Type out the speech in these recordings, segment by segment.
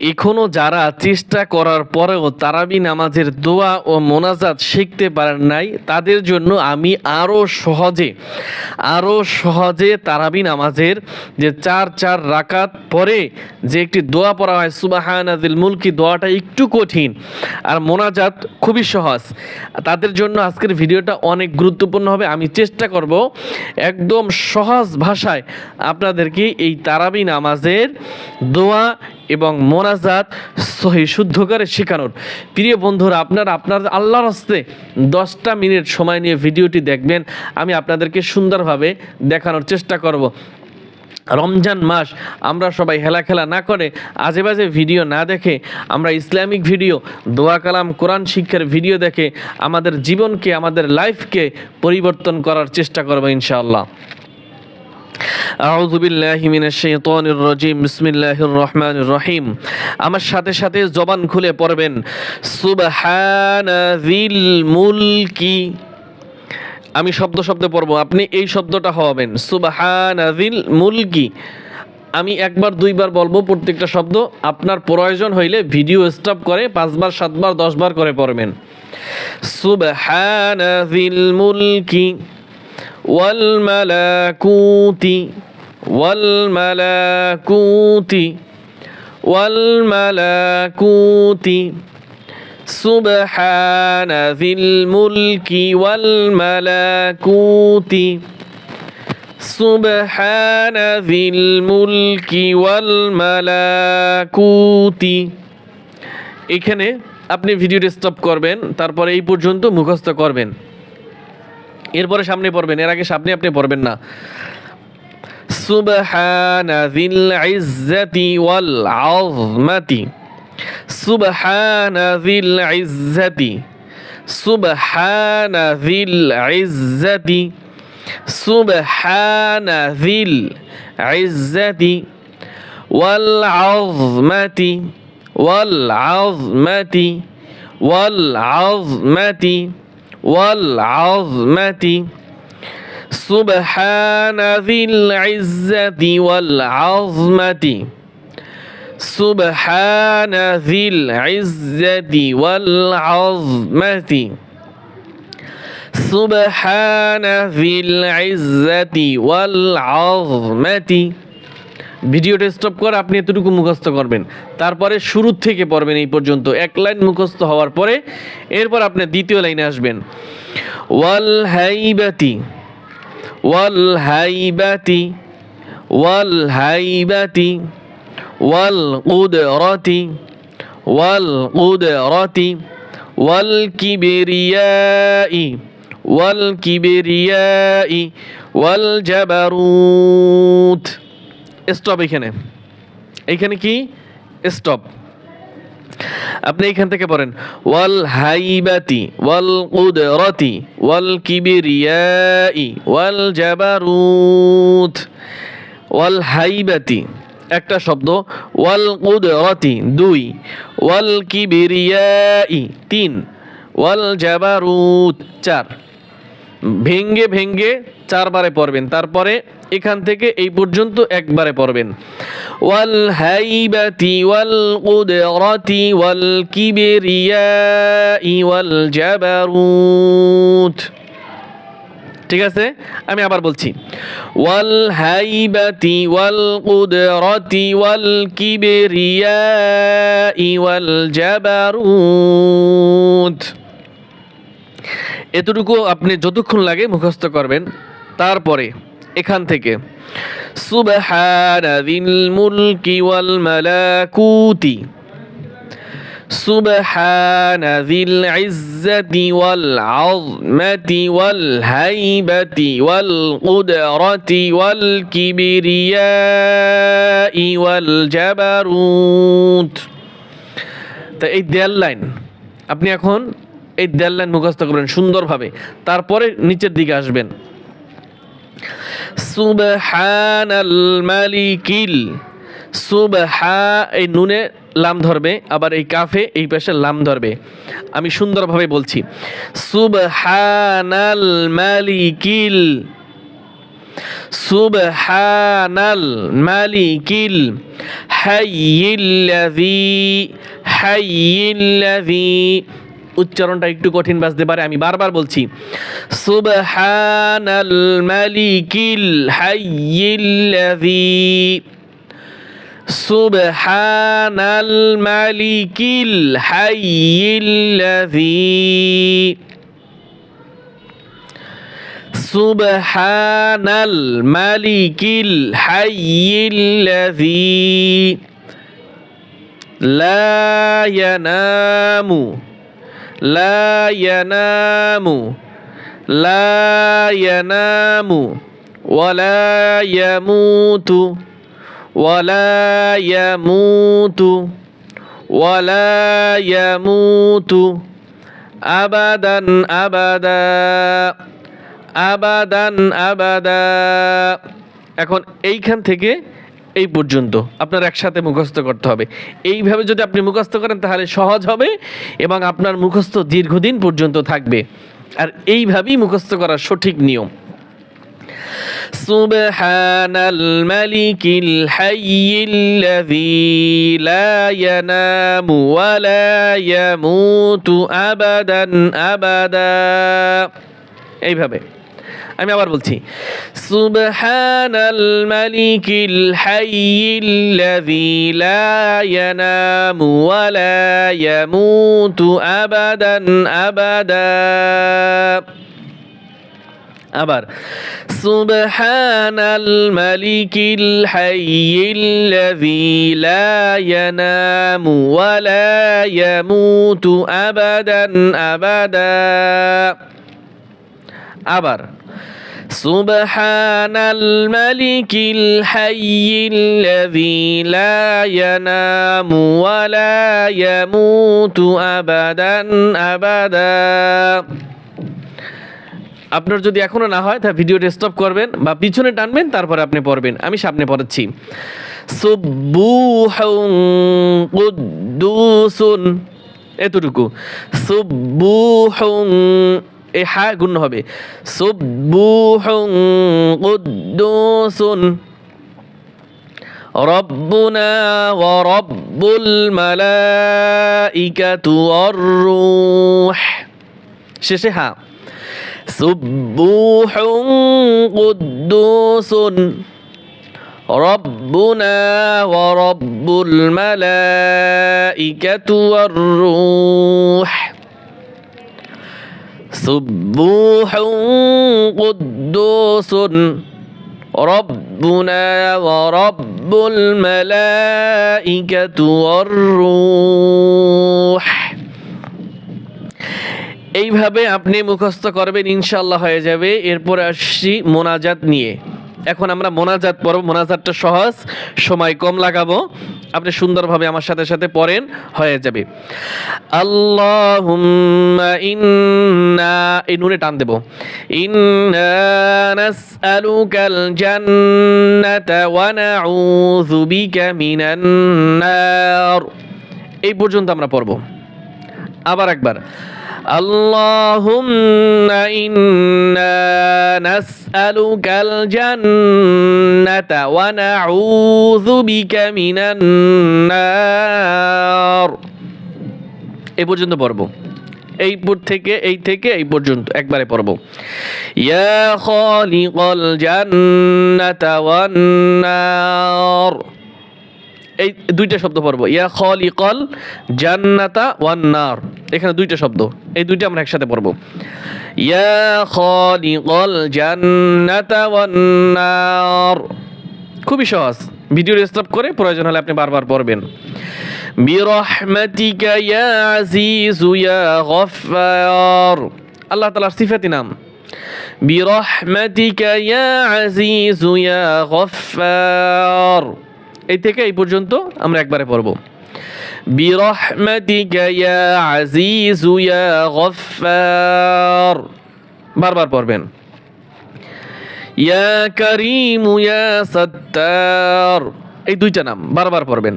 এখনও যারা চেষ্টা করার পরেও তারাবি নামাজের দোয়া ও মোনাজাত শিখতে পারেন নাই, তাদের জন্য আমি আরও সহজে আরও সহজে তারাবি নামাজের যে চার চার রাকাত পরে যে একটি দোয়া পড়া হয় সুবাহানাদিল মুলকি দোয়াটা একটু কঠিন আর মোনাজাত খুবই সহজ। তাদের জন্য আজকের ভিডিওটা অনেক গুরুত্বপূর্ণ হবে। আমি চেষ্টা করব একদম সহজ ভাষায় আপনাদেরকে এই তারাবি নামাজের দোয়া এবং মোনাজাত সহি শুদ্ধ করে শেখানোর। প্রিয় বন্ধুরা, আপনারা আপনার আল্লাহর হস্তে দশটা মিনিট সময় নিয়ে ভিডিওটি দেখবেন, আমি আপনাদেরকে সুন্দরভাবে দেখানোর চেষ্টা করব। রমজান মাস, আমরা সবাই হেলা খেলা না করে আজে বাজে ভিডিও না দেখে, আমরা ইসলামিক ভিডিও, দোয়া কালাম, কোরআন শিক্ষার ভিডিও দেখে আমাদের জীবনকে, আমাদের লাইফকে পরিবর্তন করার চেষ্টা করব ইনশাআল্লাহ। আউযু বিল্লাহি মিনাশ শাইতানির রাজিম, বিসমিল্লাহির রহমানির রহিম। আমার সাথে সাথে জবান খুলে পড়বেন সুবহানাযিল মুলকি। আমি শব্দ শব্দে পড়ব, আপনি এই শব্দটা হবেন সুবহানাযিল মুলকি। আমি একবার, দুইবার বলব প্রত্যেকটা শব্দ, আপনার প্রয়োজন হইলে ভিডিও স্টপ করে পাঁচবার, সাতবার, দশবার করে পড়বেন। সুবহানাযিল মুলকি। والملكوت والملكوت والملكوت سبحان ذي الملك والملكوت سبحان ذي الملك والملكوت এখানে আপনি ভিডিওটি স্টপ করবেন তারপরে এই পর্যন্ত মুখস্থ করবেন এরপরে সামনে পড়বেন, এর আগে সামনে আপনি পড়বেন না। সুবহানা যিল ইজ্জাতি ওয়াল আযমাতি সুবহানা যিল ইজ্জাতি সুবহানা যিল ইজ্জাতি সুবহানা যিল ইজ্জাতি ওয়াল আযমাতি ওয়াল আযমাতি ওয়াল আযমাতি والعظمة. سبحان ذي العزة والعظمة. سبحان ذي العزة والعظمة. سبحان ذي العزة والعظمة. ভিডিওটা স্টপ করে আপনি এতটুকু মুখস্থ করবেন। তারপরে শুরু থেকে পড়বেন এই পর্যন্ত। এক লাইন মুখস্থ হওয়ার পরে এরপর আপনি দ্বিতীয় লাইনে আসবেন। ওয়াল হাইবাতি ওয়াল হাইবাতি ওয়াল হাইবাতি, ওয়াল উদ কুদরতি ওয়াল উদ কুদরতি ওয়াল কিবরিয়াই ওয়াল কিবরিয়াই, ওয়াল জাবারুত। স্টপ এখানে। এইখানে কি? স্টপ আপনি এখান থেকে পড়েন, ওয়াল হাইবাতি, ওয়াল কুদরতি, ওয়াল কিবরিয়াই, ওয়াল জাবারুত, ওয়াল হাইবাতি। একটা শব্দ, ওয়াল কুদরতি, দুই, ওয়াল কিবরিয়াই, তিন, ওয়াল জাবারুত, চার। ভেঙ্গে ভেঙ্গে চারবারে পড়বেন। তারপরে এখান থেকে এই পর্যন্ত একবারে পড়বেন। ওয়াল হাইবাতি, ওয়াল কুদরাতি, ওয়াল কিবরিয়াই, ওয়াল জাবারুত। ঠিক আছে? আমি আবার বলছি। ওয়াল হাইবাতি, ওয়াল কুদরাতি, ওয়াল কিবরিয়াই, ওয়াল জাবারুত। এতটুকু আপনি যতক্ষণ লাগে মুখস্থ করবেন তারপরে এখান থেকে সুবহানাযিল মুলকি ওয়াল মালাকুতি سبحان ذي العزة والعظمة والهيبة والقدرة والكبرياء والجبروت তা এই দেয়াল লাইন আপনি এখন এই দেয়াল লাইন মুখস্থ করবেন সুন্দরভাবে। তারপরে নিচের দিকে আসবেন। সুবহানাল মালিকিল। সুবহা, এই নুনে লাম ধরবে, আবার এই কাফে, এই পাশে লাম ধরবে। আমি সুন্দরভাবে বলছি। সুবহানাল মালিকিল। সুবহানাল মালিকিল। হাইয়িল্লাযী হাইয়িল্লাযী উচ্চারণটা একটু কঠিন বাজতে পারে, আমি বারবার বলছি। সুবহানাল মালিকিল হাইয়িল্লাযী সুবহানাল মালিকিল হাইয়িল্লাযী সুবহানাল মালিকিল হাইয়িল্লাযী লা ইয়ানামু লা ইয়ানামু লা ইয়ানামু ওয়ালা ইয়ামুতু ওয়ালা ইয়ামুতু, আবাদান আবাদা আবাদান আবাদা। এখন এইখান থেকে এই পর্যন্ত আপনার একসাথে মুখস্থ করতে হবে এইভাবে যদি আপনি মুখস্থ করেন তাহলে সহজ হবে এবং আপনার মুখস্থ দীর্ঘদিন পর্যন্ত থাকবে আর এইভাবেই মুখস্থ করার সঠিক নিয়ম سبحان الملك الحي الذي لا ينام ولا يموت أبدا أبدا এইভাবে আমি আবার বলছি সুবহানাল মালিকিল হাইয়িল্লাযী লা ইয়ানামু ওয়া লা ইয়ামুতু আবাদান আবাদা। আবার সুবহানাল মালিকিল হাইয়িল্লাযী লা ইয়ানামু ওয়া লা ইয়ামুতু আবাদান আবাদা। আবার سبحان الملك الحي الذي لا ينام ولا يموت أبدا أبدا আপনার যদি এখনো না হয় তা ভিডিওটা স্টপ করবেন বা পিছনে টানবেন তারপরে আপনি পড়বেন আমি সামনে পড়াচ্ছি সুব্বুহুন কুদ্দুসুন এতটুকু সুব্বুহুন এই হা গুণ হবে সুব্বুহুন কুদ্দুসুন ربنا ورب الملائكة والروح শেষে হা سبوح قدوس ربنا ورب الملائكة والروح سبوح قدوس ربنا ورب الملائكة والروح এইভাবে আপনি মুখস্থ করবেন ইনশাল্লাহ হয়ে যাবে এরপর আসছি মোনাজাত নিয়ে এখন আমরা মোনাজাত পড়ব মোনাজাতটা সহজ সময় কম লাগাবো আপনি সুন্দরভাবে আমার সাথে সাথে পড়েন, হয়ে যাবে। আল্লাহ এই নুনে টান দেব। ইন্না নাসআলুকাল জান্নাতা ওয়া নাউযু বিকা মিনান নার। এই পর্যন্ত আমরা পড়ব। আবার একবার اللهم إنا نسألك الجنة ونعوذ بك من النار এই পর্যন্ত পড়ব এই পর থেকে এই থেকে এই পর্যন্ত একবারে পড়ব ইয়া খালিকাল জান্নাতা ওয়ান নার এই দুইটা শব্দ পড়ব। ইয়া খলিকল জান্নাতা ওয়ান নার। এখানে দুইটা শব্দ। এই দুইটা আমরা একসাথে পড়ব। ইয়া খলিকল জান্নাতা ওয়ান নার। খুবই সহজ। ভিডিও স্টপ করে প্রয়োজন হলে আপনি বারবার পড়বেন। বিরহমাতিকা ইয়া আজিজু ইয়া গফফার। আল্লাহ তাআলার সিফাতি নাম। বিরহমাতিকা ইয়া আজিজু ইয়া গফফার। এই থেকে এই পর্যন্ত আমরা একবারে পড়ব। বিরহমাতিকা ইয়া আজিজু ইয়া গফফার। বারবার পড়বেন। ইয়া করিম ইয়া সত্তার। এই দুইটা নাম বারবার পড়বেন।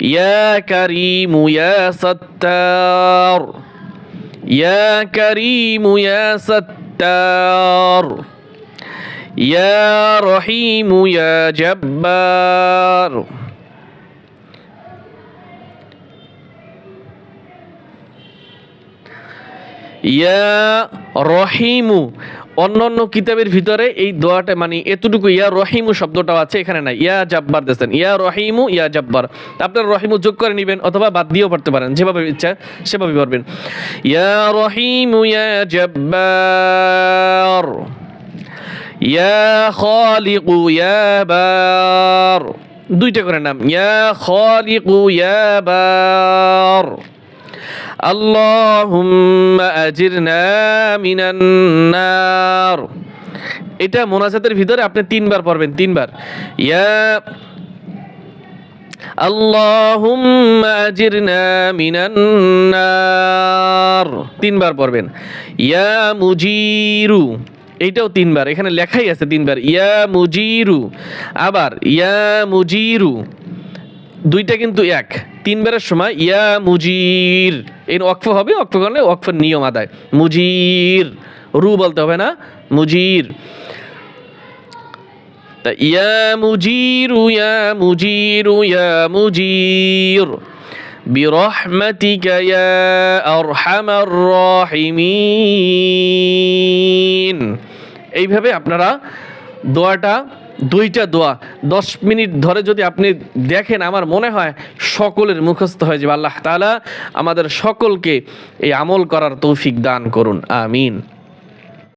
ইয়া করিম ইয়া সত্তার। ইয়া করিম ইয়া সত্তার। يا ইয়া রহিমু অন্য অন্য কিতাবের ভিতরে এই দোয়াটা মানে এতটুকু ইয়া রহিমু শব্দটাও আছে, এখানে না ইয়া জাব্বার দেখছেন। ইয়া রহিমু, ইয়া জাব্বার। আপনার রহিমু যোগ করে নেবেন অথবা বাদ দিয়েও পড়তে পারেন, যেভাবে ইচ্ছা সেভাবে পারবেন ইয়া রহিমু, ইয়া জাব্বার। ইয়া খালিকু ইয়া বার। দুইটা করে নাম। ইয়া খালিকু ইয়া বার। আল্লাহুম্মা আজিরনা মিনান নার। এটা মোনাজাতের ভিতরে আপনি তিনবার পড়বেন, তিনবার। ইয়া আল্লাহুম্মা আজিরনা মিনান নার। তিনবার পড়বেন। ইয়া মুজিরু। এইটাও তিনবার, এখানে লেখাই আছে তিনবার, ইয়া মুজিরু, আবার ইয়া মুজিরু, দুইটা কিন্তু এক, তিনবারের সময় ইয়া মুজির, এর অক্ফ হবে অক্ফ করলে অক্ফের নিয়ম আদায়, মুজির, রু বলতে হবে না, মুজির। তা ইয়া মুজিরু ইয়া মুজিরু, ইয়া মুজির। برحمتك يا أرحم الراحمين এইভাবে আপনারা দোয়াটা দুইটা দোয়া দশ মিনিট ধরে যদি আপনি দেখেন আমার মনে হয় সকলের মুখস্থ হয়ে যাবে আল্লাহ তাআলা আমাদের সকলকে এই আমল করার তৌফিক দান করুন আমিন